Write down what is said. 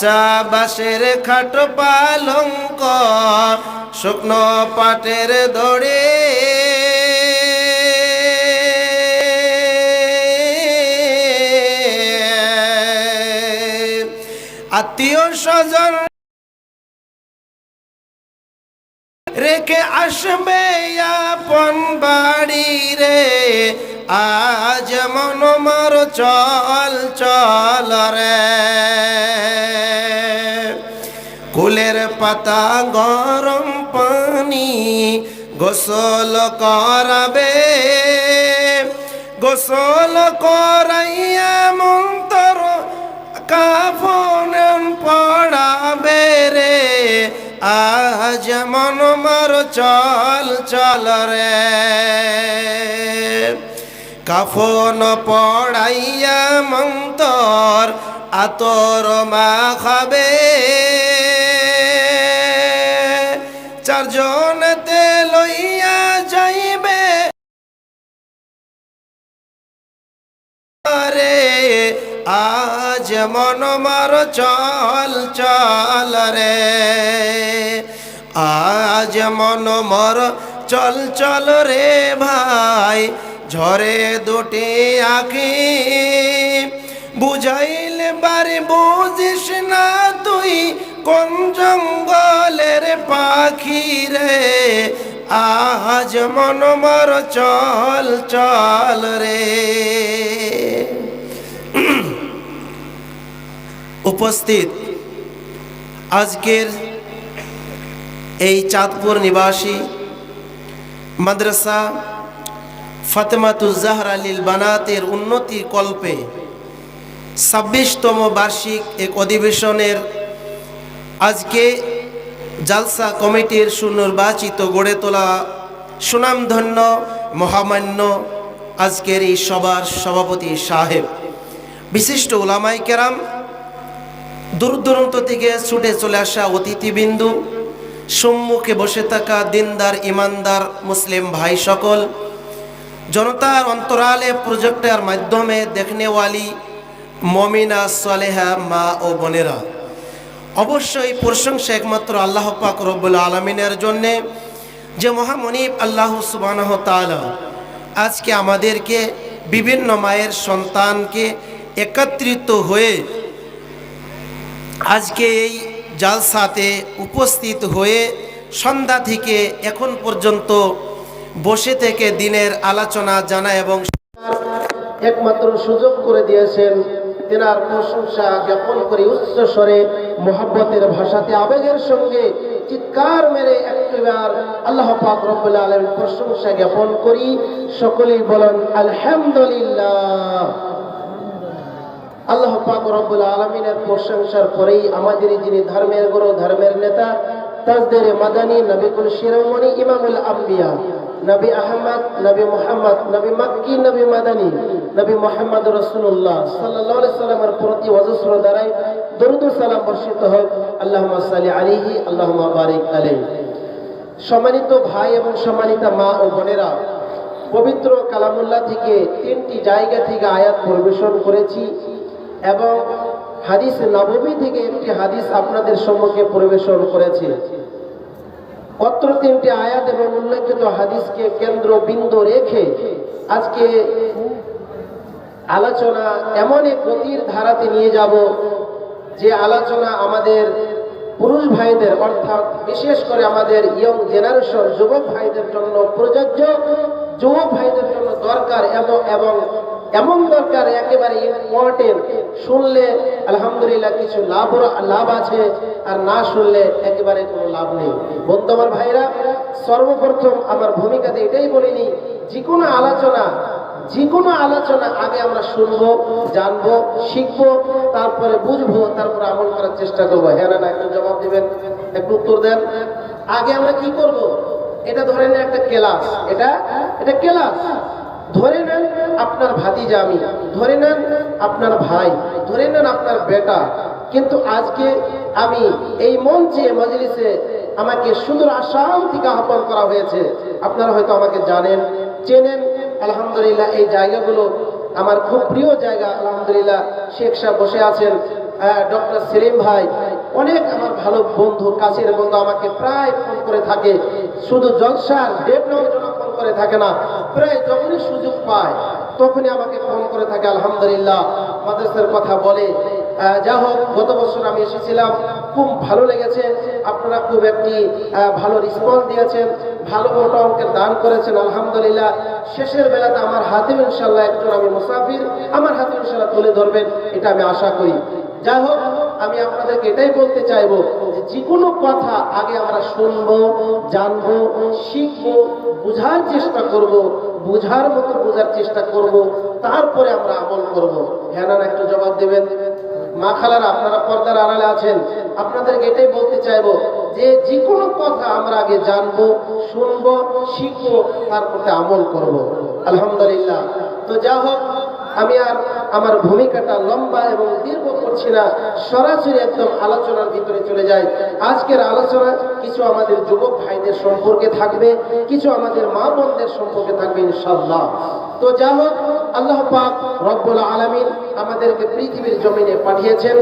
কাঁচা বাঁশের খাট পালঙ্ক শুকনো পাটের দড়ে। আত্মীয় স্বজন রেখে আসবে আপন বাড়ি রে। আজ মন মর চল চল রে। কুলের পাতা গরম পানি গোসল করাবে। গোসল করাইয়া মন্তর কাফন পড়াবে রে। আজ মন মর চল চল রে। কাফন পড়াইয়া মন্তর আতর মা খাবে আজ মন মর চল চল রে। আজ মন মর চল চল রে ভাই, ঝরে দুটি আঁখি। বুঝাইলে বারে বুঝিস না তুই কোন জঙ্গলের পাখি রে। আজ মন মর চল চল রে। উপস্থিত আজকের এই চাঁদপুর নিবাসী মাদ্রাসা ফাতেমাতুজাহর আলীল বানাতের উন্নতি কল্পে ছাব্বিশতম বার্ষিক এক অধিবেশনের আজকে জালসা কমিটির সুনির্বাচিত গড়ে তোলা সুনামধন্য মহামান্য আজকের এই সবার সভাপতি সাহেব। বিশিষ্ট ওলামাই কেরাম দূর দূরান্ত থেকে ছুটে চলে আসা অতিথিবিন্দু, সম্মুখে বসে থাকা দিনদার, ইমানদার, মুসলিম ভাই সকল, জনতার অন্তরালে প্রজেক্টের মাধ্যমে দেখনেওয়ালি মমিনা সালেহা মা ও বোনেরা। অবশ্যই প্রশংসা একমাত্র আল্লাহ পাক রব্বুল আলমিনের জন্যে যে মহামনিব আল্লাহ সুবাহ তালা আজকে আমাদেরকে বিভিন্ন মায়ের সন্তানকে একত্রিত হয়ে আজকে এই জালসাতে উপস্থিত হয়ে সন্ধ্যা থেকে এখন পর্যন্ত বসে থেকে দিনের আলোচনা জানা এবং একমাত্র সুযোগ করে দিয়েছেন তেনার প্রশংসা জ্ঞাপন করে উচ্চ স্বরে মোহাব্বতের ভাষাতে আবেগের সঙ্গে চিৎকার মেরে একটিবার আল্লাহ পাক রব্বুল আলম প্রশংসা জ্ঞাপন করি। সকলেই বলেন, আলহামদুলিল্লাহ। আল্লাহ পাক রব্বুল আলমিনের প্রশংসার পরেই আমাদের যিনি ধর্মের গুরু, ধর্মের নেতা, তাজদের মাদানী নবিকুল শিরোমণি ইমামুল আম্বিয়া, নবী আহমদ, নবী মোহাম্মদ, নবী মাক্কি, নবী মাদানী, নবী মোহাম্মদ রসুল্লাহ সাল্লাহ সাল্লামের প্রতি অজস্র দ্বারাই দরুদ সালাম বর্ষিত হোক। আল্লাহ সালি আলিহি আল্লাহ বারিক আলী সম্মানিত ভাই এবং সম্মানিতা মা ও বোনেরা, পবিত্র কালামুল্লাহ থেকে তিনটি জায়গা থেকে আয়াত পরিবেশন করেছি। এবং হাদিস নবমী থেকে একটি হাদিস আপনাদের সম্মুখে পরিবেশন করেছি। অত্র তিনটি আয়াত এবং উল্লেখিত হাদিসকে কেন্দ্র বিন্দু রেখে আজকে আলোচনা এমন এক গতির ধারাতে নিয়ে যাব যে আলোচনা আমাদের পুরুষ ভাইদের, অর্থাৎ বিশেষ করে আমাদের ইয়ং জেনারেশন যুবক ভাইদের জন্য প্রযোজ্য। যুবক ভাইদের জন্য দরকার এবং এবং এমন দরকার একেবারে ইম্পর্টেন্ট শুনলে আলহামদুলিল্লাহ কিছু লাভ লাভ আছে, আর না শুনলে একেবারে কোনো লাভ নেই। বন্ধু আমার ভাইরা, সর্বপ্রথম আমার ভূমিকাতে এটাই বলিনি যে কোনো আলোচনা যে কোনো আলোচনা আগে আমরা শুনব, জানব, শিখব, তারপরে বুঝব, তারপরে আমল করার চেষ্টা করব। হ্যাঁ না, একটু জবাব দেবেন, একটু উত্তর দেন। আগে আমরা কি করব? এটা ধরে নেন একটা ক্লাস। এটা? এটা ক্লাস। ধরে নেন আপনার ভাতিজা আমি। ধরে নেন আপনার ভাই। ধরে নেন আপনার বেটা। কিন্তু আজকে আমি এই মঞ্চে, মজলিসে আমাকে সুন্দর আসাম থেকে আহ্বান করা হয়েছে। আপনারা হয়তো আমাকে জানেন, চেনেন। আলহামদুলিল্লাহ এই জায়গাগুলো আমার খুব প্রিয় জায়গা। আলহামদুলিল্লাহ শেখ সাহেব বসে আছেন ডক্টর সেলিম ভাই। অনেক আমার ভালো বন্ধু, কাছের বন্ধু আমাকে প্রায় ফোন করে থাকে। শুধু জলসার ডেট জন্য ফোন করে থাকে না, প্রায় যখনই সুযোগ পায়, তখনই আমাকে ফোন করে থাকে, আলহামদুলিল্লাহ। মাদ্রাসার কথা বলে। যা হোক, গত বছর আমি এসেছিলাম, খুব ভালো লেগেছে। আপনারা খুব একটি ভালো রেসপন্স দিয়েছেন, ভালো মোটা অঙ্কের দান করেছেন, আলহামদুলিল্লাহ। শেষের বেলাতে আমার হাতে ইনশাল্লাহ একজন আমি মুসাফির, আমার হাতে ইনশাল্লাহ তুলে ধরবেন, এটা আমি আশা করি। যাই হোক আমি আপনাদেরকে এটাই বলতে চাইব যে যে কোনো কথা আগে আমরা শুনব জানব শিখব বুঝার চেষ্টা করব বুঝার মতো বোঝার চেষ্টা করব তারপরে আমরা আমল করব। হ্যাঁ না, একটু জবাব দেবেন? মা খালারা আপনারা পর্দার আড়ালে আছেন। আপনাদেরকে এটাই বলতে চাইব যে যে কোনো কথা আমরা আগে জানব শুনব শিখব তারপরে আমল করব। আলহামদুলিল্লাহ। তো যা হোক আমি আর আমার ভূমিকাটা লম্বা এবং দীর্ঘ করছি না, সরাসরি একদম আলোচনার ভিতরে চলে যাই। আজকের আলোচনা কিছু আমাদের যুবক ভাইদের সম্পর্কে থাকবে, কিছু আমাদের মা বোনদের সম্পর্কে থাকবে ইনশাল্লাহ তো যাই হোক, আল্লাহ পাক রব্বুল আলমিন আমাদেরকে পৃথিবীর জমিনে পাঠিয়েছেন।